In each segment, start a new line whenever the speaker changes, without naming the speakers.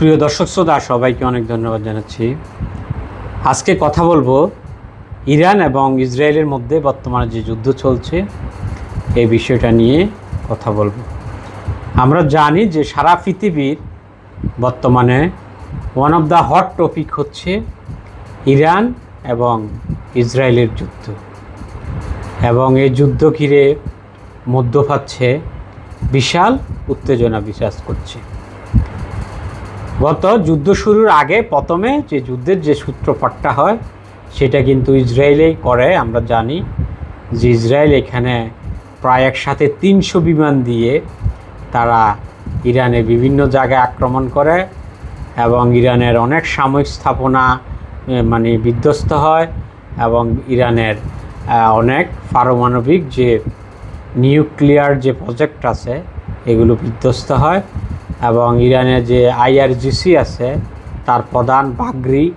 সুপ্রিয় দর্শক শ্রোতা, সবাইকে অনেক ধন্যবাদ জানাচ্ছি। আজকে কথা বলব ইরান এবং ইসরায়েলের মধ্যে বর্তমানে যে যুদ্ধ চলছে, এই বিষয়টা নিয়ে কথা বলব। আমরা জানি যে সারা পৃথিবীর বর্তমানে one of the hot topic হচ্ছে ইরান এবং ইসরায়েলের যুদ্ধ। এবং এই যুদ্ধ ঘিরে মধ্যপ্রাচ্যে বিশাল উত্তেজনা বিরাজ করছে। গত যুদ্ধ শুরুর আগে প্রথমে যে যুদ্ধের যে সূত্রপাতটা হয়, সেটা কিন্তু ইসরায়েলেই করে, আমরা জানি যে ইসরায়েল এখানে প্রায় একসাথে তিনশো বিমান দিয়ে তারা ইরানের বিভিন্ন জায়গায় আক্রমণ করে এবং ইরানের অনেক সাময়িক স্থাপনা মানে বিধ্বস্ত হয় এবং ইরানের অনেক পারমাণবিক যে নিউক্লিয়ার যে প্রজেক্ট আছে, এগুলো বিধ্বস্ত হয়। এবং ইরানের যে আইআরজিসি আছে, তার প্রধান বাগরি,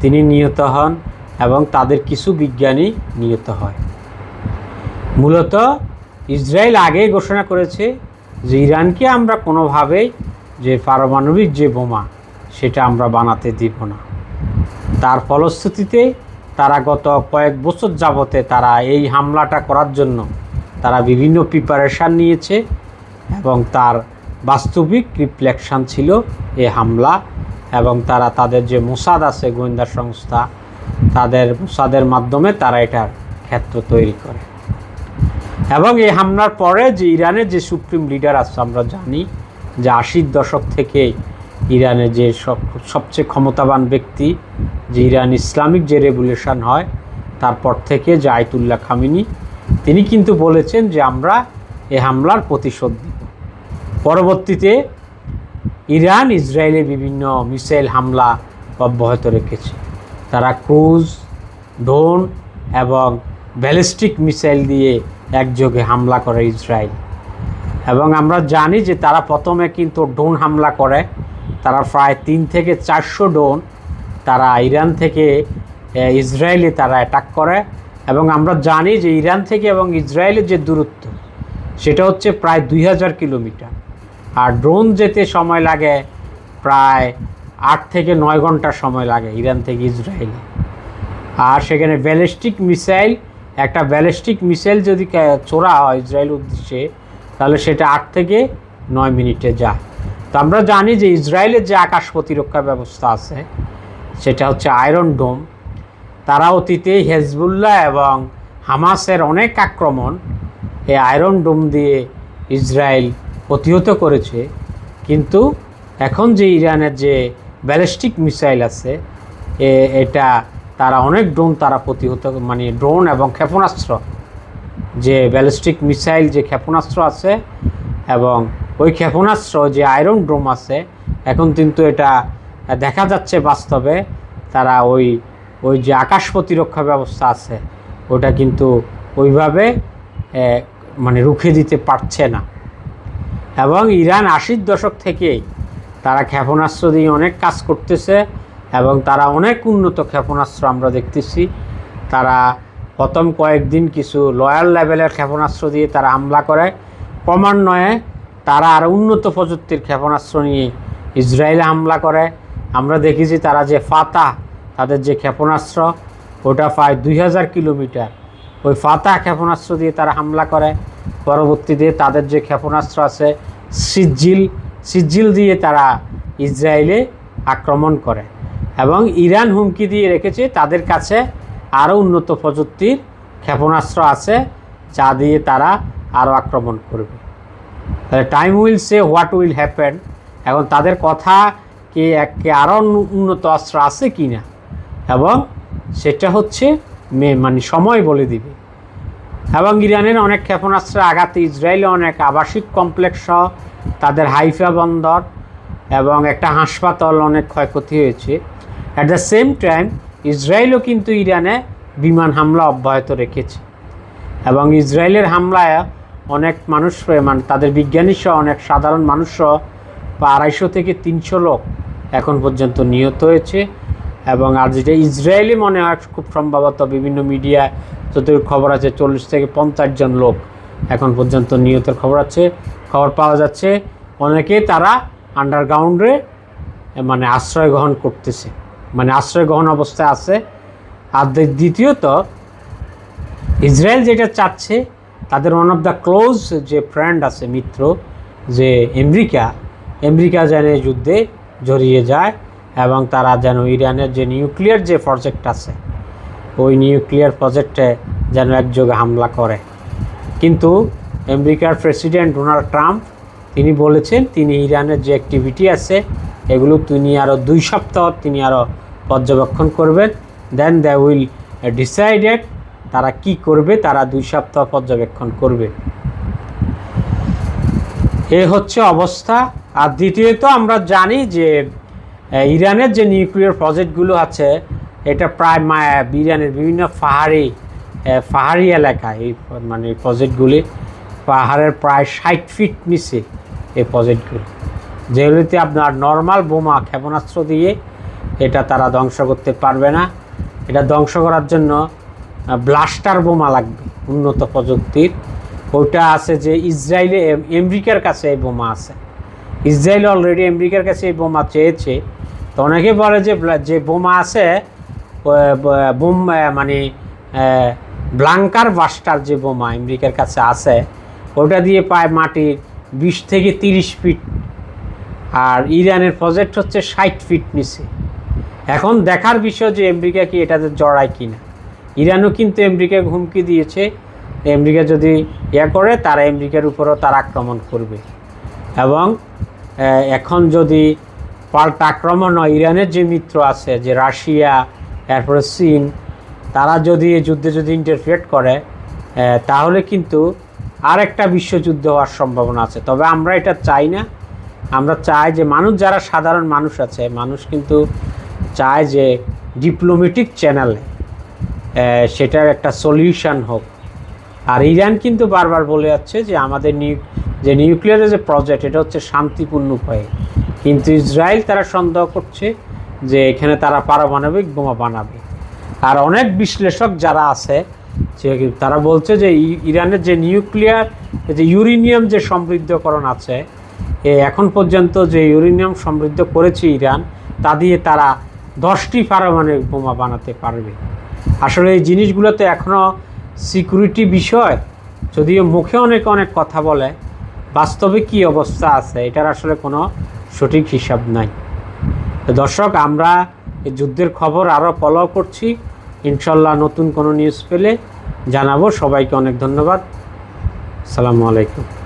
তিনি নিহত হন এবং তাদের কিছু বিজ্ঞানী নিহত হয়। মূলত ইসরায়েল আগেই ঘোষণা করেছে যে ইরানকে আমরা কোনোভাবেই যে পারমাণবিক যে বোমা, সেটা আমরা বানাতে দিব না। তার ফলশ্রুতিতে তারা গত কয়েক বছর যাবতে তারা এই হামলাটা করার জন্য তারা বিভিন্ন প্রিপারেশান নিয়েছে এবং তার বাস্তবিক রিফ্লেকশন ছিল এ হামলা এবং তারা তাদের যে মোসাদ আছে গোয়েন্দা সংস্থা, তাদের মোসাদের মাধ্যমে তারা এটার ক্ষেত্র তৈরি করে। এবং এই হামলার পরে যে ইরানের যে সুপ্রিম লিডার আছে, আমরা জানি যে আশির দশক থেকে ইরানের যে সব, সবচেয়ে ক্ষমতাবান ব্যক্তি, যে ইরান ইসলামিক যে রেগুলেশন হয়, তারপর থেকে যে আয়তুল্লাহ খামিনি, তিনি কিন্তু বলেছেন যে আমরা এ হামলার প্রতিশোধ দিব পরবর্তীতে ইরান, ইসরায়েলে বিভিন্ন মিসাইল হামলা অব্যাহত রেখেছে। তারা ক্রুজ, ড্রোন এবং ব্যালিস্টিক মিসাইল দিয়ে একযোগে হামলা করে ইসরায়েল। এবং আমরা জানি যে তারা প্রথমে কিন্তু ড্রোন হামলা করে। তারা প্রায় তিন থেকে চারশো ড্রোন তারা ইরান থেকে ইসরায়েলে তারা অ্যাটাক করে। এবং আমরা জানি যে ইরান থেকে এবং ইসরায়েলের যে দূরত্ব, সেটা হচ্ছে প্রায় দুই হাজার কিলোমিটার। আর ড্রোন যেতে সময় লাগে প্রায় আট থেকে নয় ঘণ্টা সময় লাগে ইরান থেকে ইসরায়েলে। আর সেখানে ব্যালিস্টিক মিসাইল একটা ব্যালিস্টিক মিসাইল যদি ছোড়া হয় ইসরায়েল উদ্দেশ্যে, তাহলে সেটা আট থেকে নয় মিনিটে যায়। তো আমরা জানি যে ইসরায়েলের যে আকাশ প্রতিরক্ষা ব্যবস্থা আছে, সেটা হচ্ছে আয়রন ডোম তারা অতীতে হেজবুল্লাহ এবং হামাসের অনেক আক্রমণ এই আয়রন ডোম দিয়ে ইসরায়েল প্রতিহত করেছে, কিন্তু এখন যে ইরানের যে ব্যালিস্টিক মিসাইল আছে এটা তারা অনেক ড্রোন তারা প্রতিহত মানে ড্রোন এবং ক্ষেপণাস্ত্র, যে ব্যালিস্টিক মিসাইল যে ক্ষেপণাস্ত্র আছে এবং ওই ক্ষেপণাস্ত্র, যে আয়রন ড্রোম আছে, এখন কিন্তু এটা দেখা যাচ্ছে বাস্তবে তারা ওই ওই যে আকাশ প্রতিরক্ষা ব্যবস্থা আছে, ওটা কিন্তু ওইভাবে মানে রুখে দিতে পারছে না। এবং ইরান আশির দশক থেকেই তারা ক্ষেপণাস্ত্র দিয়ে অনেক কাজ করতেছে এবং তারা অনেক উন্নত ক্ষেপণাস্ত্র আমরা দেখতেছি। তারা প্রথম কয়েকদিন কিছু লয়াল লেভেলের ক্ষেপণাস্ত্র দিয়ে তারা হামলা করে। ক্রমান্বয়ে তারা আর উন্নত প্রযুক্তির ক্ষেপণাস্ত্র নিয়ে ইসরায়েলে হামলা করে। আমরা দেখেছি তারা যে ফাতা, তাদের যে ক্ষেপণাস্ত্র, ওটা প্রায় দুই হাজার কিলোমিটার। ওই ফাতা ক্ষেপণাস্ত্র দিয়ে তারা হামলা করে। পরবর্তীতে তাদের যে ক্ষেপণাস্ত্র আছে, সিজিল সিজিল দিয়ে তারা ইসরায়েলে আক্রমণ করে এবং ইরান হুমকি দিয়ে রেখেছে তাদের কাছে আরও উন্নত প্রযুক্তির ক্ষেপণাস্ত্র আছে যা দিয়ে তারা আরও আক্রমণ করবে। তাহলে time will say what will happen এখন তাদের কথা কি একে আরও উন্নত অস্ত্র আছে কি না এবং সেটা হচ্ছে মে মানে সময় বলে দিবে। এবং ইরানের অনেক ক্ষেপণাস্ত্রের আঘাতে ইসরায়েলে অনেক আবাসিক কমপ্লেক্স সহ তাদের হাইফা বন্দর এবং একটা হাসপাতাল অনেক ক্ষয়ক্ষতি হয়েছে। অ্যাট দ্য সেম টাইম ইসরায়েলও কিন্তু ইরানে বিমান হামলা অব্যাহত রেখেছে এবং ইসরায়েলের হামলায় অনেক মানুষ মানে তাদের বিজ্ঞানী সহ অনেক সাধারণ মানুষ সহ আড়াইশো থেকে তিনশো লোক এখন পর্যন্ত নিহত হয়েছে এবং আর যেটা ইসরায়েলি মনে হয় খুব সম্ভবত বিভিন্ন মিডিয়ায় যতটুকু খবর আছে, চল্লিশ থেকে পঞ্চাশ জন লোক এখন পর্যন্ত নিহতের খবর আছে। খবর পাওয়া যাচ্ছে, অনেকে তারা আন্ডারগ্রাউন্ডে মানে আশ্রয় গ্রহণ করতেছে। মানে আশ্রয় গ্রহণ অবস্থায় আছে। আর দ্বিতীয়ত, ইসরায়েল যেটা চাচ্ছে, তাদের ওয়ান অফ দ্য ক্লোজ যে ফ্রেন্ড আছে, মিত্র, যে আমেরিকা আমেরিকা যেন যুদ্ধে জড়িয়ে যায় এবং তারা যেন ইরানের যে নিউক্লিয়ার যে প্রজেক্ট আছে ওই নিউক্লিয়ার প্রজেক্টে যেন একযোগে হামলা করে। কিন্তু আমেরিকার প্রেসিডেন্ট ডোনাল্ড ট্রাম্প, তিনি বলেছেন, তিনি ইরানের যে অ্যাক্টিভিটি আছে, এগুলো তিনি আরও দুই সপ্তাহ তিনি আরও পর্যবেক্ষণ করবেন। দেন দ্য উইল ডিসাইডেড তারা কি করবে, তারা দুই সপ্তাহ পর্যবেক্ষণ করবে। এ হচ্ছে অবস্থা। আর দ্বিতীয়ত আমরা জানি যে ইরানের যে নিউক্লিয়ার প্রজেক্টগুলো আছে এটা প্রায় ইরানের বিভিন্ন পাহাড়ি পাহাড়ি এলাকায় এই মানে প্রজেক্টগুলি পাহাড়ের প্রায় ষাট ফিট নিচে এই প্রজেক্টগুলি যেগুলিতে আপনার নর্মাল বোমা, ক্ষেপণাস্ত্র দিয়ে এটা তারা ধ্বংস করতে পারবে না। এটা ধ্বংস করার জন্য ব্লাস্টার বোমা লাগবে উন্নত প্রযুক্তির। ওইটা আছে যে ইসরায়েলে আমেরিকার কাছে এই বোমা আছে। ইসরায়েল অলরেডি আমেরিকার কাছে এই বোমা চেয়েছে। তো অনেকে বলে যে যে বোমা আছে বোম মানে ব্লাঙ্কার বাস্টার যে বোমা আমেরিকার কাছে আছে, ওটা দিয়ে পায় মাটির বিশ থেকে তিরিশ ফিট। আর ইরানের প্রজেক্ট হচ্ছে ষাট ফিট নিচে। এখন দেখার বিষয় যে আমেরিকা কি এটাতে জড়ায় কিনা। ইরানও কিন্তু আমেরিকাকে হুমকি দিয়েছে। আমেরিকা যদি ইয়া করে, তারা আমেরিকার উপরও তার আক্রমণ করবে। এবং এখন যদি পাল্টা আক্রমণ হয়, ইরানের যে মিত্র আছে, যে রাশিয়া এরপরে চীন, তারা যদি এই যুদ্ধে যদি ইন্টারফিয়ার করে তাহলে কিন্তু আরেকটা বিশ্বযুদ্ধ হওয়ার সম্ভাবনা আছে। তবে আমরা এটা চাই না। আমরা চাই যে মানুষ যারা সাধারণ মানুষ আছে, মানুষ কিন্তু চায় যে ডিপ্লোমেটিক চ্যানেলে সেটার একটা সলিউশন হোক। আর ইরান কিন্তু বারবার বলে যাচ্ছে যে আমাদের নিউ, যে নিউক্লিয়ারের যে প্রজেক্ট এটা হচ্ছে শান্তিপূর্ণ উপায়ে। কিন্তু ইসরায়েল তারা সন্দেহ করছে যে এখানে তারা পারমাণবিক বোমা বানাবে। আর অনেক বিশ্লেষক যারা আছে, যে তারা বলছে যে ইরানের যে নিউক্লিয়ার যে ইউরেনিয়াম যে সমৃদ্ধকরণ আছে, এ এখন পর্যন্ত যে ইউরেনিয়াম সমৃদ্ধ করেছে ইরান, তা দিয়ে তারা দশটি পারমাণবিক বোমা বানাতে পারবে। আসলে এই জিনিসগুলোতে এখনও সিকিউরিটি বিষয়, যদিও মুখে অনেক অনেক কথা বলে, বাস্তবে কি অবস্থা আছে, এটার আসলে কোনো সঠিক হিসাব নাই। দর্শক, আমরা এই যুদ্ধের খবর আরও ফলো করছি। ইনশাল্লাহ নতুন কোনো নিউজ পেলে জানাব। সবাইকে অনেক ধন্যবাদ। সালামু আলাইকুম।